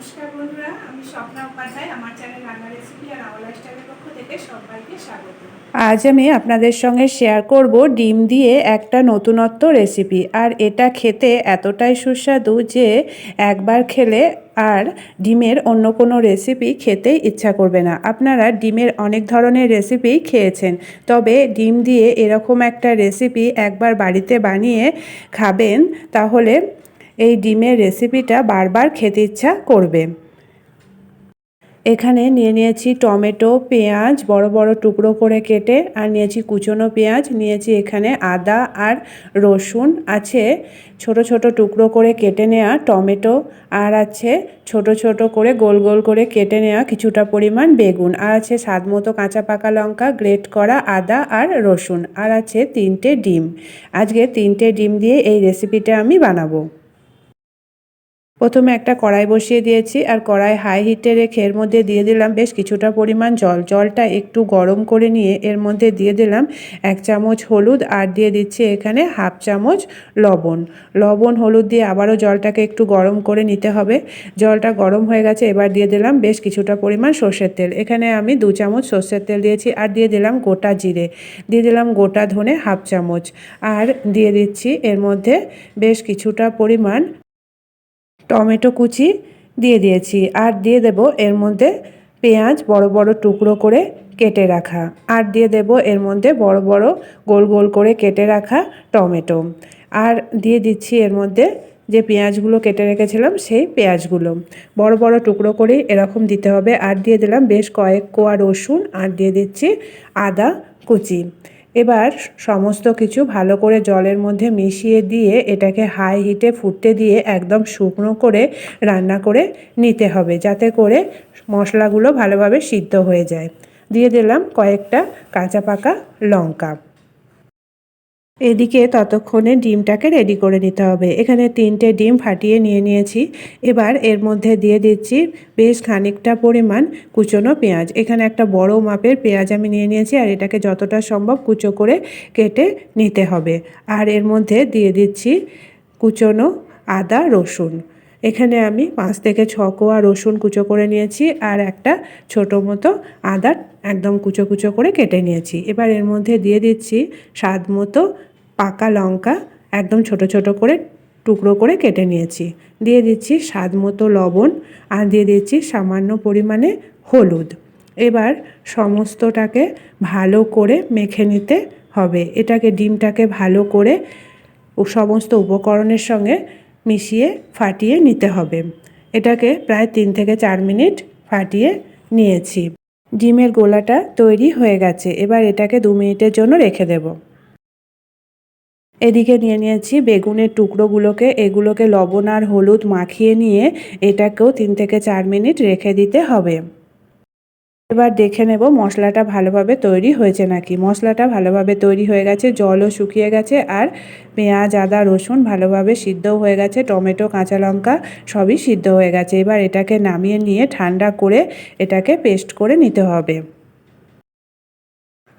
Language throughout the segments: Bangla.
নমস্কার বন্ধুরা, আমি স্বপ্না উপাধ্যায়, আমার চ্যানেল রান্না রেসিপি আর আমার লাইফস্টাইলের পক্ষ থেকে সবাইকে স্বাগত। আজ আমি আপনাদের সঙ্গে শেয়ার করব ডিম দিয়ে একটা নতুনত্ব রেসিপি আর এটা খেতে এতটাই সুস্বাদু যে একবার খেলে আর ডিমের অন্য কোনো রেসিপি খেতে ইচ্ছা করবে না। আপনারা ডিমের অনেক ধরনের রেসিপি খেয়েছেন, তবে ডিম দিয়ে এরকম একটা রেসিপি একবার বাড়িতে বানিয়ে খাবেন, তাহলে এই ডিমের রেসিপিটা বারবার খেতে ইচ্ছা করবে। এখানে নিয়ে নিয়েছি টমেটো, পেঁয়াজ, বড় বড় টুকরো করে কেটে আর নিয়েছি কুচনো পেঁয়াজ, নিয়েছি এখানে আদা আর রসুন। আছে ছোট ছোট টুকরো করে কেটে নেওয়া টমেটো আর আছে ছোট ছোট করে গোল গোল করে কেটে নেওয়া কিছুটা পরিমাণ বেগুন। আর আছে স্বাদ মতো কাঁচা পাকা লঙ্কা, গ্রেট করা আদা আর রসুন। আর আছে তিনটে ডিম। আজকে তিনটে ডিম দিয়ে এই রেসিপিটা আমি বানাবো। প্রথমে একটা কড়াই বসিয়ে দিয়েছি আর কড়াই হাই হিটে রেখে এর মধ্যে দিয়ে দিলাম বেশ কিছুটা পরিমাণ জল। জলটা একটু গরম করে নিয়ে এর মধ্যে দিয়ে দিলাম এক চামচ হলুদ আর দিয়ে দিচ্ছি এখানে হাফ চামচ লবণ। লবণ, হলুদ দিয়ে আবারও জলটাকে একটু গরম করে নিতে হবে। জলটা গরম হয়ে গেছে, এবার দিয়ে দিলাম বেশ কিছুটা পরিমাণ সর্ষের তেল। এখানে আমি দু চামচ সর্ষের তেল দিয়েছি আর দিয়ে দিলাম গোটা জিরে। দিয়ে দিলাম গোটা ধনে হাফ চামচ। আর দিয়ে দিচ্ছি এর মধ্যে বেশ কিছুটা পরিমাণ টমেটো কুচি দিয়ে দিয়েছি আর দিয়ে দেব এর মধ্যে পেঁয়াজ বড় বড় টুকরো করে কেটে রাখা আর দিয়ে দেব এর মধ্যে বড় বড় গোল গোল করে কেটে রাখা টমেটো। আর দিয়ে দিচ্ছি এর মধ্যে যে পেঁয়াজগুলো কেটে রেখেছিলাম সেই পেঁয়াজগুলো। বড় বড় টুকরো করেই এরকম দিতে হবে। আর দিয়ে দিলাম বেশ কয়েক কোয়া রসুন আর দিয়ে দিচ্ছি আদা কুচি। এবার সমস্ত কিছু ভালো করে জলের মধ্যে মিশিয়ে দিয়ে এটাকে হাই হিটে ফুটতে দিয়ে একদম শুকনো করে রান্না করে নিতে হবে, যাতে করে মশলাগুলো ভালোভাবে সিদ্ধ হয়ে যায়। দিয়ে দিলাম কয়েকটা কাঁচা পাকা লঙ্কা। এদিকে ততক্ষণে ডিমটাকে রেডি করে নিতে হবে। এখানে তিনটে ডিম ফাটিয়ে নিয়ে নিয়েছি। এবার এর মধ্যে দিয়ে দিচ্ছি বেশ খানিকটা পরিমাণ কুচনো পেঁয়াজ। এখানে একটা বড় মাপের পেঁয়াজ আমি নিয়ে নিয়েছি আর এটাকে যতটা সম্ভব কুচো করে কেটে নিতে হবে। আর এর মধ্যে দিয়ে দিচ্ছি কুচনো আদা, রসুন। এখানে আমি পাঁচ থেকে ছ কোয়া রসুন কুচো করে নিয়েছি আর একটা ছোটো মতো আদা একদম কুচো কুচো করে কেটে নিয়েছি। এবার এর মধ্যে দিয়ে দিচ্ছি স্বাদ মতো পাকা লঙ্কা একদম ছোট ছোট করে টুকরো করে কেটে নিয়েছি। দিয়ে দিচ্ছি স্বাদ মতো লবণ আর দিয়ে দিচ্ছি সামান্য পরিমাণে হলুদ। এবার সমস্তটাকে ভালো করে মেখে নিতে হবে। এটাকে ডিমটাকে ভালো করে সমস্ত উপকরণের সঙ্গে মিশিয়ে ফাটিয়ে নিতে হবে। এটাকে প্রায় তিন থেকে চার মিনিট ফাটিয়ে নিয়েছি। ডিমের গোলাটা তৈরি হয়ে গেছে। এবার এটাকে দু মিনিটের জন্য রেখে দেব। এদিকে নিয়ে নিয়েছি বেগুনের টুকরোগুলোকে, এগুলোকে লবণ আর হলুদ মাখিয়ে নিয়ে এটাকেও তিন থেকে চার মিনিট রেখে দিতে হবে। এবার দেখে নেব মশলাটা ভালোভাবে তৈরি হয়েছে নাকি। মশলাটা ভালোভাবে তৈরি হয়ে গেছে, জলও শুকিয়ে গেছে আর পেঁয়াজ, আদা, রসুন ভালোভাবে সিদ্ধও হয়ে গেছে, টমেটো, কাঁচা লঙ্কা সবই সিদ্ধ হয়ে গেছে। এবার এটাকে নামিয়ে নিয়ে ঠান্ডা করে এটাকে পেস্ট করে নিতে হবে।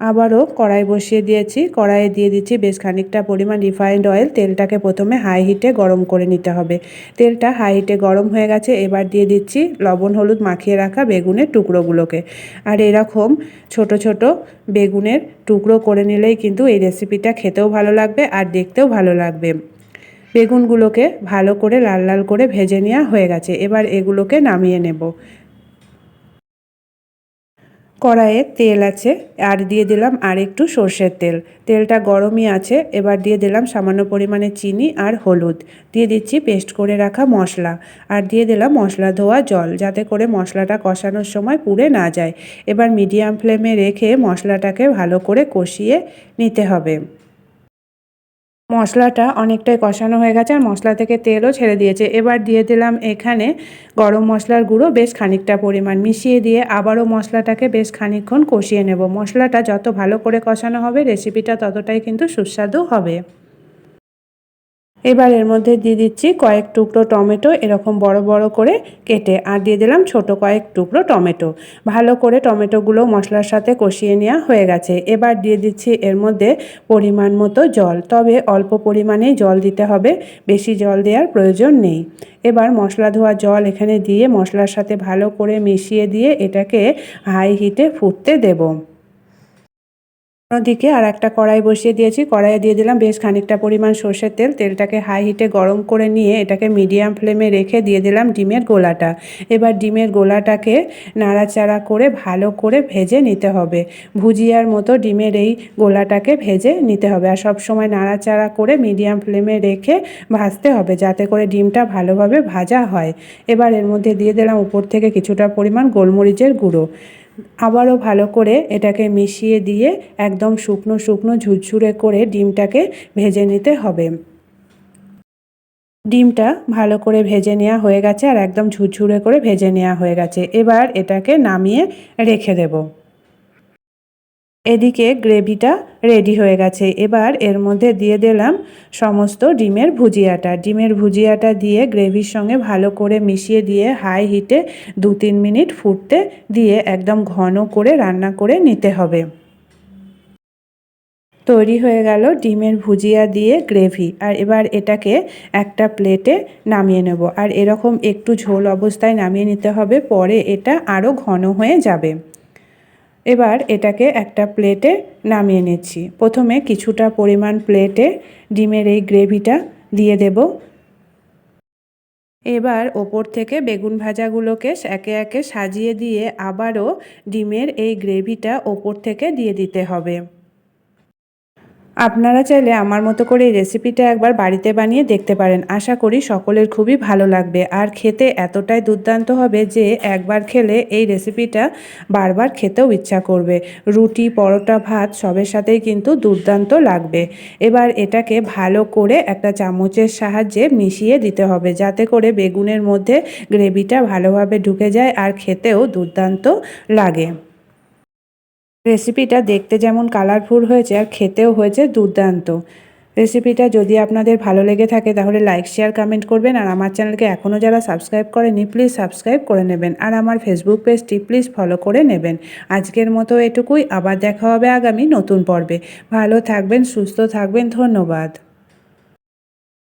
আবারও কড়াই বসিয়ে দিয়েছি। কড়াইয়ে দিয়ে দিচ্ছি বেশ খানিকটা পরিমাণ রিফাইন্ড অয়েল। তেলটাকে প্রথমে হাই হিটে গরম করে নিতে হবে। তেলটা হাই হিটে গরম হয়ে গেছে। এবার দিয়ে দিচ্ছি লবণ, হলুদ মাখিয়ে রাখা বেগুনের টুকরোগুলোকে। আর এরকম ছোট ছোট বেগুনের টুকরো করে নিলেই কিন্তু এই রেসিপিটা খেতেও ভালো লাগবে আর দেখতেও ভালো লাগবে। বেগুনগুলোকে ভালো করে লাল লাল করে ভেজে নেওয়া হয়ে গেছে। এবার এগুলোকে নামিয়ে নেব। কড়াইয়ে তেল আছে, আর দিয়ে দিলাম আর একটু সর্ষের তেল। তেলটা গরমই আছে, এবার দিয়ে দিলাম সামান্য পরিমাণে চিনি আর হলুদ। দিয়ে দিচ্ছি পেস্ট করে রাখা মশলা, আর দিয়ে দিলাম মশলা ধোয়া জল, যাতে করে মশলাটা কষানোর সময় পুড়ে না যায়। এবার মিডিয়াম ফ্লেমে রেখে মশলাটাকে ভালো করে কষিয়ে নিতে হবে। মশলাটা অনেকটাই কষানো হয়ে গেছে আর মশলা থেকে তেলও ছেড়ে দিয়েছে। এবার দিয়ে দিলাম এখানে গরম মশলার গুঁড়ো বেশ খানিকটা পরিমাণ। মিশিয়ে দিয়ে আবারও মশলাটাকে বেশ খানিকক্ষণ কষিয়ে নেব। মশলাটা যত ভালো করে কষানো হবে রেসিপিটা ততটাই কিন্তু সুস্বাদু হবে। এবার এর মধ্যে দিয়ে দিচ্ছি কয়েক টুকরো টমেটো, এরকম বড় বড় করে কেটে, আর দিয়ে দিলাম ছোট কয়েক টুকরো টমেটো। ভালো করে টমেটোগুলো মশলার সাথে কষিয়ে নেওয়া হয়ে গেছে। এবার দিয়ে দিচ্ছি এর মধ্যে পরিমাণ মতো জল। তবে অল্প পরিমাণেই জল দিতে হবে, বেশি জল দেওয়ার প্রয়োজন নেই। এবার মশলা ধোয়া জল এখানে দিয়ে মশলার সাথে ভালো করে মিশিয়ে দিয়ে এটাকে হাই হিটে ফুটতে দেবো। অন্যদিকে আর একটা কড়াই বসিয়ে দিয়েছি। কড়াইয়ে দিয়ে দিলাম বেশ খানিকটা পরিমাণ সর্ষের তেল। তেলটাকে হাই হিটে গরম করে নিয়ে এটাকে মিডিয়াম ফ্লেমে রেখে দিয়ে দিলাম ডিমের গোলাটা। এবার ডিমের গোলাটাকে নাড়াচাড়া করে ভালো করে ভেজে নিতে হবে। ভুজিয়ার মতো ডিমের এই গোলাটাকে ভেজে নিতে হবে। আর সব সময় নাড়াচাড়া করে মিডিয়াম ফ্লেমে রেখে ভাজতে হবে যাতে করে ডিমটা ভালোভাবে ভাজা হয়। এবার এর মধ্যে দিয়ে দিলাম উপর থেকে কিছুটা পরিমাণ গোলমরিচের গুঁড়ো। আবারও ভালো করে এটাকে মিশিয়ে দিয়ে একদম শুকনো শুকনো ঝুরঝুরে করে ডিমটাকে ভেজে নিতে হবে। ডিমটা ভালো করে ভেজে নেওয়া হয়ে গেছে আর একদম ঝুরঝুরে করে ভেজে নেওয়া হয়ে গেছে। এবার এটাকে নামিয়ে রেখে দেবো। এদিকে গ্রেভিটা রেডি হয়ে গেছে। এবার এর মধ্যে দিয়ে দিলাম সমস্ত ডিমের ভুজিয়াটা। ডিমের ভুজিয়াটা দিয়ে গ্রেভির সঙ্গে ভালো করে মিশিয়ে দিয়ে হাই হিটে দু তিন মিনিট ফুটতে দিয়ে একদম ঘন করে রান্না করে নিতে হবে। তৈরি হয়ে গেল ডিমের ভুজিয়া দিয়ে গ্রেভি। আর এবার এটাকে একটা প্লেটে নামিয়ে নেব। আর এরকম একটু ঝোল অবস্থায় নামিয়ে নিতে হবে, পরে এটা আরও ঘন হয়ে যাবে। এবার এটাকে একটা প্লেটে নামিয়ে নিচ্ছি। প্রথমে কিছুটা পরিমাণ প্লেটে ডিমের এই গ্রেভিটা দিয়ে দেব। এবার ওপর থেকে বেগুন ভাজাগুলোকে একে একে সাজিয়ে দিয়ে আবারও ডিমের এই গ্রেভিটা ওপর থেকে দিয়ে দিতে হবে। আপনারা চাইলে আমার মতো করে এই রেসিপিটা একবার বাড়িতে বানিয়ে দেখতে পারেন। আশা করি সকলের খুবই ভালো লাগবে। আর খেতে এতটাই দুর্দান্ত হবে যে একবার খেলে এই রেসিপিটা বারবার খেতেও ইচ্ছা করবে। রুটি, পরোটা, ভাত সবের সাথেই কিন্তু দুর্দান্ত লাগবে। এবার এটাকে ভালো করে একটা চামচের সাহায্যে মিশিয়ে দিতে হবে যাতে করে বেগুনের মধ্যে গ্রেভিটা ভালোভাবে ঢুকে যায় আর খেতেও দুর্দান্ত লাগে। রেসিপিটা দেখতে যেমন কালারফুল হয়েছে আর খেতেও হয়েছে দুর্দান্ত। রেসিপিটা যদি আপনাদের ভালো লেগে থাকে তাহলে লাইক শেয়ার কমেন্ট করবেন আর আমার চ্যানেলকে এখনও যারা সাবস্ক্রাইব করেনি প্লিজ সাবস্ক্রাইব করে নেবেন আর আমার ফেসবুক পেজটি প্লিজ ফলো করে নেবেন। আজকের মতো এটুকুই, আবার দেখা হবে আগামী নতুন পর্বে। ভালো থাকবেন, সুস্থ থাকবেন, ধন্যবাদ।